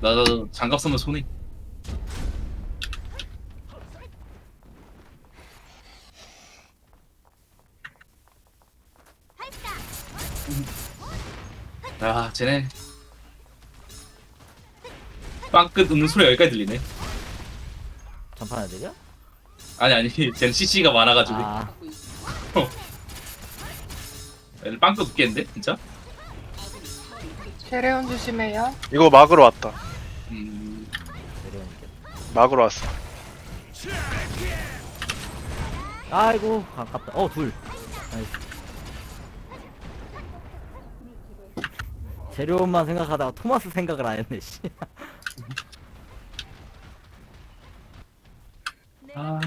나 장갑 쓰면 손해. 야, 쟤네 빵끝 웃는 소리 여기까지 들리네. 전판 애들이야? 아니 아니, 쟤는 CC가 많아가지고 아 애들 빵끝 웃겠는데 진짜? 재래온 조심해요. 이거 막으러 왔다. 음, 내려오니까 막으러 왔어. 아이고 아깝다. 어 둘. 나이스. 재료만 생각하다가 토마스 생각을 안 했네 씨. 아,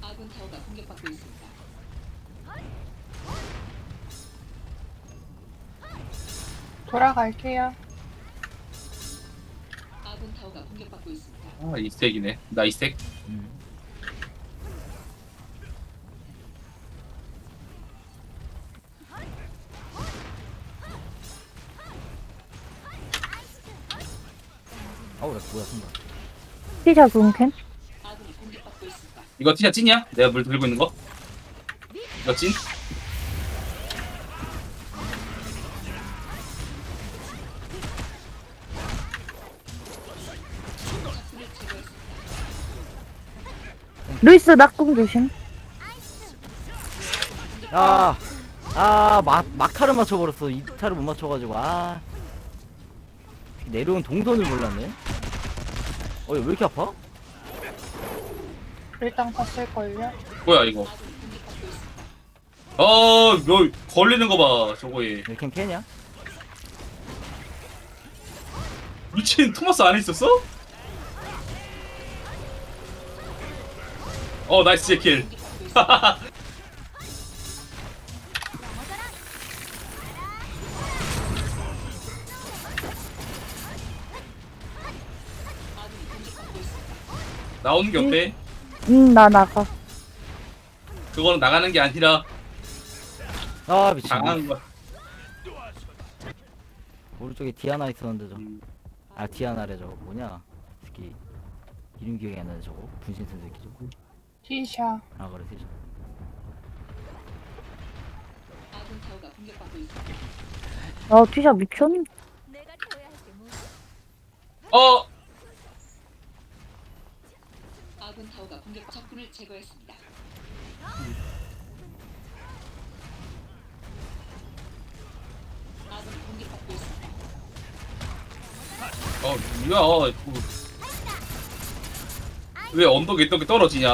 아군 타워가 공격받고 있습니다. 돌아갈게요. 아군 타워가 공격받고 있습니다. 아 이스택이네. 나 이스택. 음. 어우 나 뭐야 순간? 아군이 공격받고 있습니다. 이거 티샤 찐이야? 내가 물 들고 있는 거? 이거 찐? 루이스 낙궁 조심. 아, 아, 막, 막타를 맞춰버렸어. 이타를못 맞춰가지고, 아. 내려온 동선을 몰랐네. 어, 얘왜 이렇게 아파? 일단 갔을걸요. 뭐야 이거? 어, 너 걸리는 거 봐. 저거에 왜 이렇게 캐냐? 미친 토마스 안에 있었어? 어, 나이스 제킬. 나오는 게 어때? 음, 나 나가. 그거는 나가는 게 아니라 아, 미친. 당하는 거야. 오른쪽에 디아나 있었는데, 저. 음, 아, 디아나래, 저거. 뭐냐? 새끼. 이름 기억이 안 나네, 저거. 분신 쓴 새끼, 저거. 티샤. 아, 그래. 아군 타워가 공격받고 있습니다. 어. 어, 아군 타워가 공격 적군을 제거했습니다. 아군이 공격받고 있습니다. 어, 뭐야? 이거. 왜 언덕에 이렇게 떨어지냐?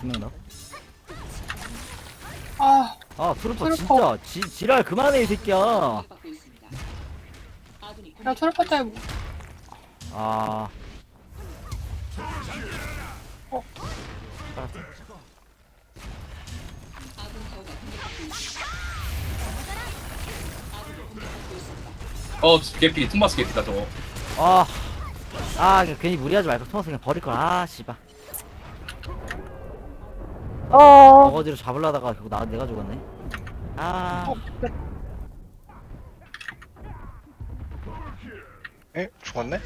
두명 나? 아, 아, 트루퍼 트루퍼. 진짜. 지, 지랄 그만해, 이 새끼야. 야, 트루퍼 때문에 아. 어. 알았어. 어, 개피, 토마스 개피다 저거. 아, 아, 그냥 괜히 무리하지 말고 토마스 그냥 버릴 걸. 아, 씨발. 어, 어거지로 잡으려다가 결국 나 내가 죽었네. 아. 에? 죽었네?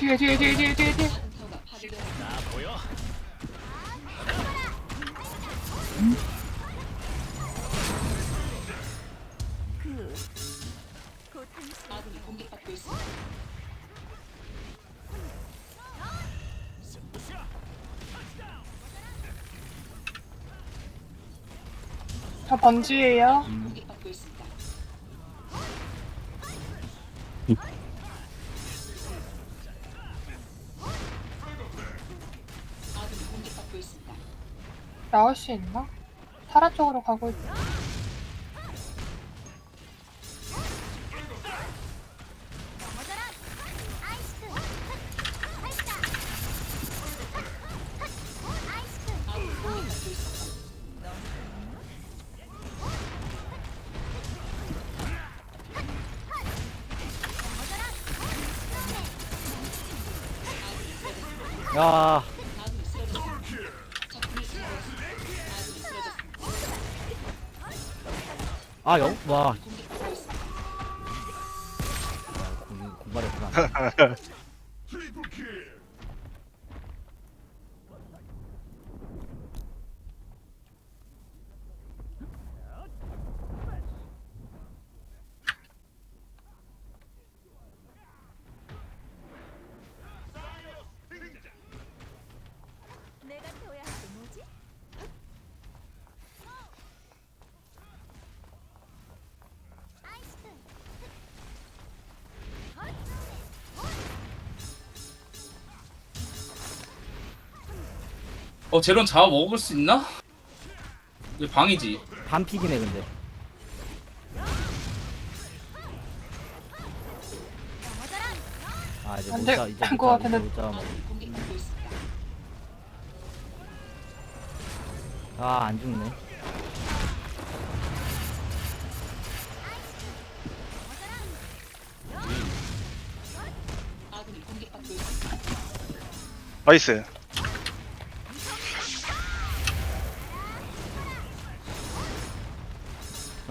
뒤에, 뒤에, 뒤에, 뒤에, 뒤에, 뒤에. 저 번지예요. 나올 수 있나? 타라 쪽으로 가고 있... 야 아, 영? 와. 아, 공, 공발했구나. 어 제론 잡아 먹을 수 있나? 이게 방이지 반픽이네, 근데. 아, 이제 안못 돼. 잡, 이제 그거 못 잡, 이제 근데- 못 잡아. 아군이 공격받고 있습니다. 아, 안 죽네. 나이스.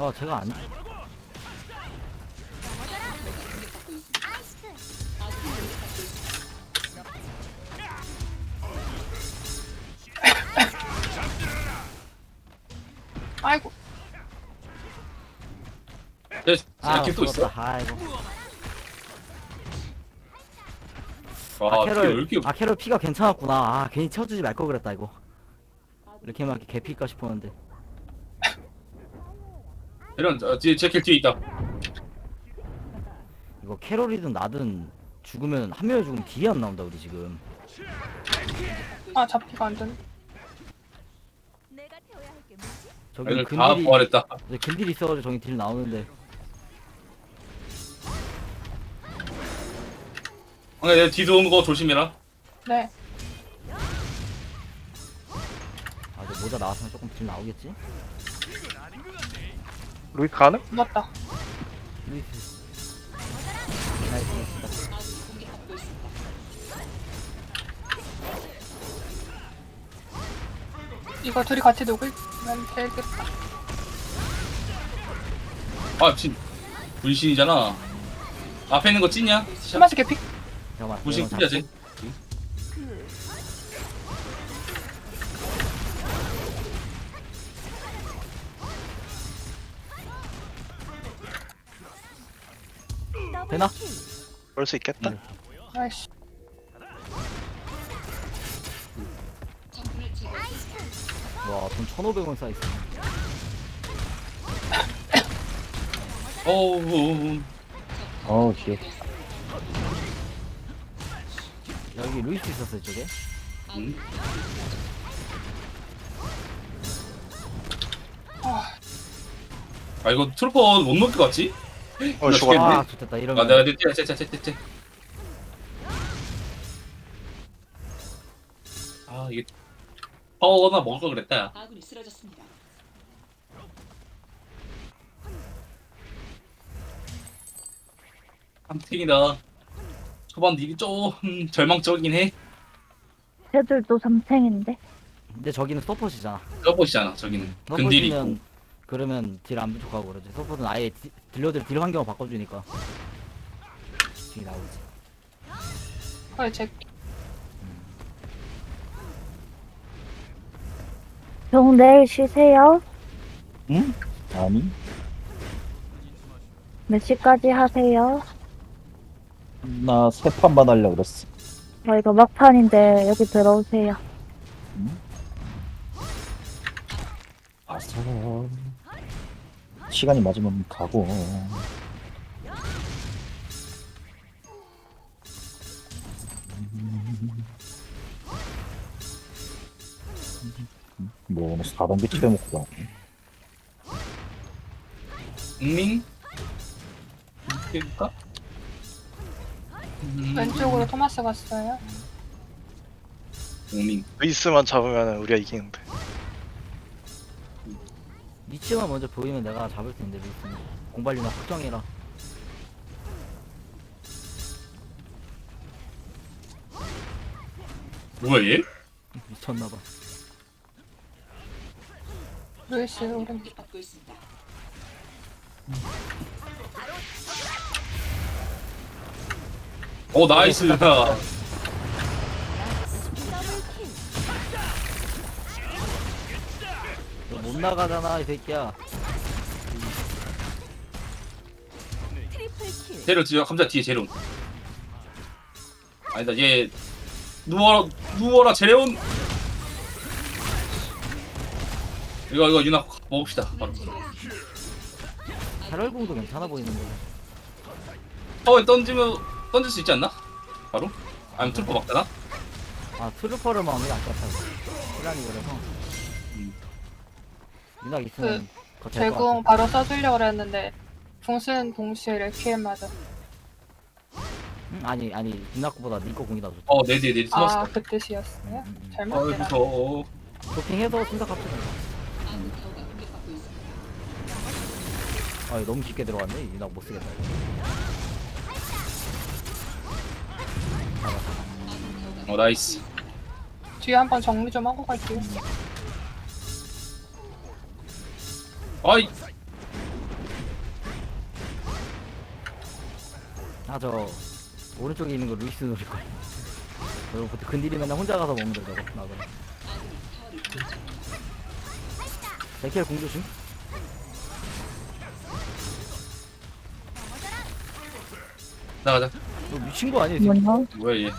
아, 제가 안. 아이고 쟤 아, 이렇게 또 있어? 아이고. 와 아, 아, 캐롤, 이렇게 아, 캐롤 피가 괜찮았구나. 아, 괜히 쳐주지 말 걸 그랬다, 이거. 이렇게 막 개피일까 싶었는데. 제론 어, 뒤에 제킬 뒤에 있다 이거 캐롤이든 나든 죽으면 한 명이 죽으면 딜이 안 나온다, 우리 지금. 아 잡기가 안 되네 내가 태워야 할 게 뭐지? 저기 애들 다 근딜이, 부활했다 네, 근딜이 있어가지고 저기 딜 나오는데. 아, 내 뒤도 오는 거 조심해라 네 아, 이제 모자 나왔으면 조금 딜 나오겠지? 루이 가능? 루이스. 나이스, 있습니다. 이거 둘이 같이 녹으면 되겠다 아진 분신이잖아 앞에 있는 거 찐이야? 개피 잠깐만. 분신 이거 찐이야 쟤 되나? 킬. 볼수 있겠다. 네. 아이씨. 와, 돈 1,500원 쌓였어. 어우 어우 씨 여기 루이스 있었어, 이쪽에. 음. 아 이거 트루퍼 못 넣을 것 같지? 어, 나 죽었네. 아, 좋겠다. 이러면. 아 내가 내가 쟤쟤쟤쟤쟤 아 이게 파워나 먹을 걸 그랬다 야 아군이 쓰러졌습니다. 삼탱이다 초반 딜이 좀 절망적이긴 해 쟤들도 삼탱인데. 근데 저기는 서폿이잖아. 써보시잖아 저기는 근딜이 있고 서폿이면 그러면 딜 안 부족하고 그러지. 서폿은 아예 디- 딜러들 딜 환경을 바꿔주니까. 딜이 나오지. 그래 제형 내일 쉬세요? 응? 아니 몇 시까지 하세요? 나 세 판만 하려고 그랬어 저희가 막판인데 여기 들어오세요. 아서 시간이 맞으면 가고 뭐 오늘 4단계 치료먹고 가. 밍? 이렇게 해볼까? 음, 왼쪽으로 토마스 갔어요. 밍. 루이스만 잡으면 우리가 이기는데. 위치만 먼저 보이면 내가 잡을 텐데 루이스는 공발리나 걱정해라 뭐야 얘? 미쳤나봐 루이스 오른. 어 나이스. 너 못 나가잖아 이 새끼야. 제로 뒤에 감자 뒤에 제로. 아니다 얘 누워라 누워라 제레온. 이거 이거 유나 먹읍시다. 바로. 발월공도 괜찮아 보이는데 타워에 던지면 던질 수 있지 않나? 바로? 아니면 트루퍼 막다나? 아 트루퍼를 마음이 아깝다고 시간이 그래서 음. 유낙 있으면 그, 제공 바로 써주려고 그랬는데 궁수는 동시에 레퀴엠 맞아. 응? 아니 아니 유낙보다 니꺼 공이 더 좋다 어 네네 네네 숨었어. 아 그 뜻이었어요? 음, 음. 잘못 어이 들어. 무서워. 도핑해서 공격받고 있습니다. 아 너무 깊게 들어갔네 유낙 못 쓰겠다 이거. 어 나이스. 뒤에 한번 정리 좀 하고 갈게요. 아이 아 저 오른쪽에 있는 거 루이스 노릴 거야 저 보통 근딜이 맨날 혼자 가서 먹는 거 저거 나 그래 백혈 공 조심 나가자. 너 미친 거 아니야 지금? 뭐야 얘?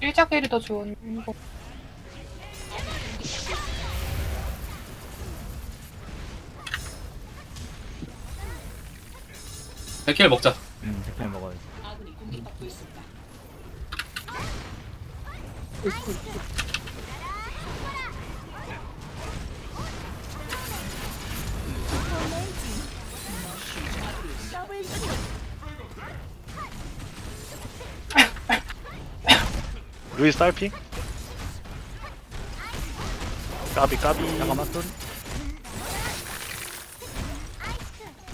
일자길이 더 좋은 거. 백킬 먹자. 응 백혈 먹어야지. 루이스 딸피? 까비 까비. 잠깐만 또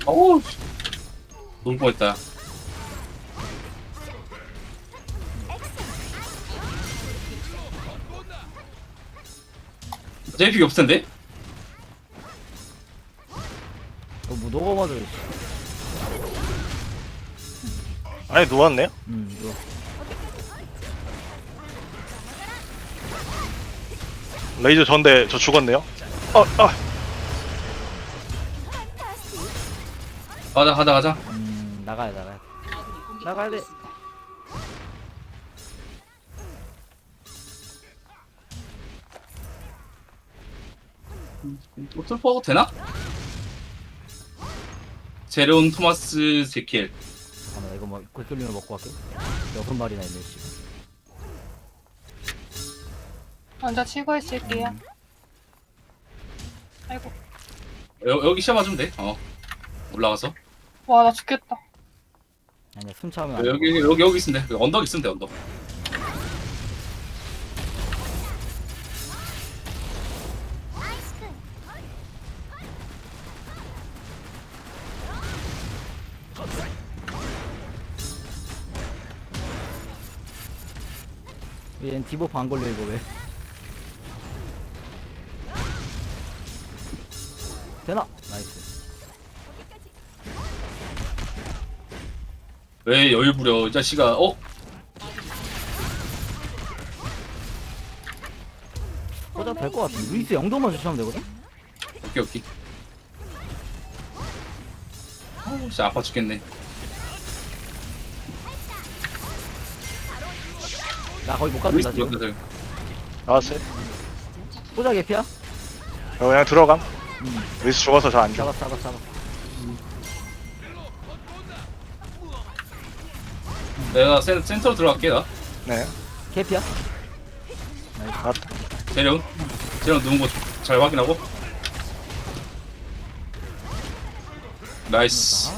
어우. 씨. 놀 뻔했다. 제이픽이 없을 텐데? 너뭐 녹아 맞아 아니 누웠네요? 음 이거 레이저 전데 저 죽었네요. 어, 아, 가자 가자 가자. 음 나가야 나가야 나가야 돼. 트루퍼 되나? 제레온 토마스 제킬. 잠깐만 이거 뭐 quick리면 먹고 갈게 여섯 마리나 있네 지금 먼저 치고 있을게요. 아이고. 여, 여기 시야 맞으면 돼. 어. 올라가서. 와 나 죽겠다. 아니야 숨 참으면 안 돼. 여기 여기 여기 있으면 돼. 언덕 있으면 돼 언덕. 얘는 디버프 안 걸려 이거 왜 되나? 나이스 왜 여유 부려 이 자식아. 어? 꽂아 될것 같아 루이스 영도만 주시면 되거든? 오케이 오케이. 어우 진짜 아파 죽겠네. 나 거의 못 루이스 갔다 지금 여기서 나왔어요. 꽂아 개피야? 저 그냥 들어감. 음 루이스 죽어서 저 안 죽어. 잡았 잡았 잡았 내가 센, 센터로 들어갈게요. 네. 개피야? 맞다. 재령 재령 누운 거 잘 확인하고 나이스